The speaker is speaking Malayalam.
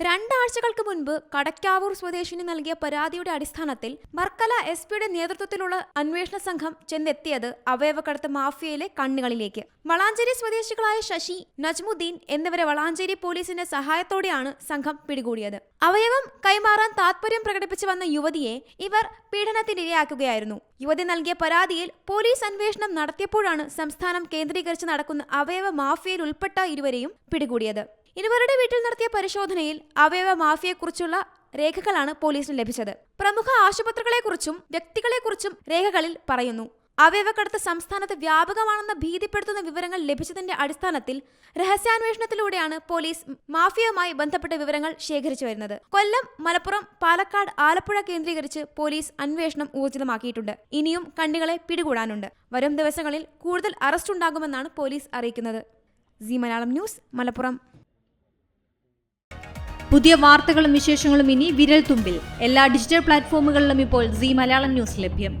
രണ്ടാഴ്ചകൾക്ക് മുൻപ് കടക്കാവൂർ സ്വദേശിനി നൽകിയ പരാതിയുടെ അടിസ്ഥാനത്തിൽ വർക്കല എസ് പിയുടെ നേതൃത്വത്തിലുള്ള അന്വേഷണ സംഘം ചെന്നെത്തിയത് അവയവക്കടത്ത് മാഫിയയിലെ കണ്ണുകളിലേക്ക്. വളാഞ്ചേരി സ്വദേശികളായ ശശി നജ്മുദ്ദീൻ എന്നിവരെ വളാഞ്ചേരി പോലീസിന്റെ സഹായത്തോടെയാണ് സംഘം പിടികൂടിയത്. അവയവം കൈമാറാൻ താത്പര്യം പ്രകടിപ്പിച്ചു വന്ന യുവതിയെ ഇവർ പീഡനത്തിനിരയാക്കുകയായിരുന്നു. യുവതി നൽകിയ പരാതിയിൽ പോലീസ് അന്വേഷണം നടത്തിയപ്പോഴാണ് സംസ്ഥാനം കേന്ദ്രീകരിച്ച് നടക്കുന്ന അവയവ മാഫിയയിൽ ഉൾപ്പെട്ട ഇരുവരെയും പിടികൂടിയത്. ഇരുവരുടെ വീട്ടിൽ നടത്തിയ പരിശോധനയിൽ അവയവ മാഫിയയെക്കുറിച്ചുള്ള രേഖകളാണ് പോലീസിന് ലഭിച്ചത്. പ്രമുഖ ആശുപത്രികളെക്കുറിച്ചും വ്യക്തികളെക്കുറിച്ചും രേഖകളിൽ പറയുന്നു. അവയവക്കടത്ത് സംസ്ഥാനത്ത് വ്യാപകമാണെന്ന് ഭീതിപ്പെടുത്തുന്ന വിവരങ്ങൾ ലഭിച്ചതിന്റെ അടിസ്ഥാനത്തിൽ രഹസ്യാന്വേഷണത്തിലൂടെയാണ് പോലീസ് മാഫിയയുമായി ബന്ധപ്പെട്ട വിവരങ്ങൾ ശേഖരിച്ചു വരുന്നത്. കൊല്ലം മലപ്പുറം പാലക്കാട് ആലപ്പുഴ കേന്ദ്രീകരിച്ച് പോലീസ് അന്വേഷണം ഊർജിതമാക്കിയിട്ടുണ്ട്. ഇനിയും കണ്ണികളെ പിടികൂടാനുണ്ട്. വരും ദിവസങ്ങളിൽ കൂടുതൽ അറസ്റ്റ് ഉണ്ടാകുമെന്നാണ് പോലീസ് അറിയിക്കുന്നത്. C Malayalam news Malappuram. പുതിയ വാർത്തകളും വിശേഷങ്ങളും ഇനി വിരൽ തുമ്പിൽ എല്ലാ ഡിജിറ്റൽ പ്ലാറ്റ്ഫോമുകളിലും ഇപ്പോൾ സി മലയാളം ന്യൂസ് ലഭ്യം.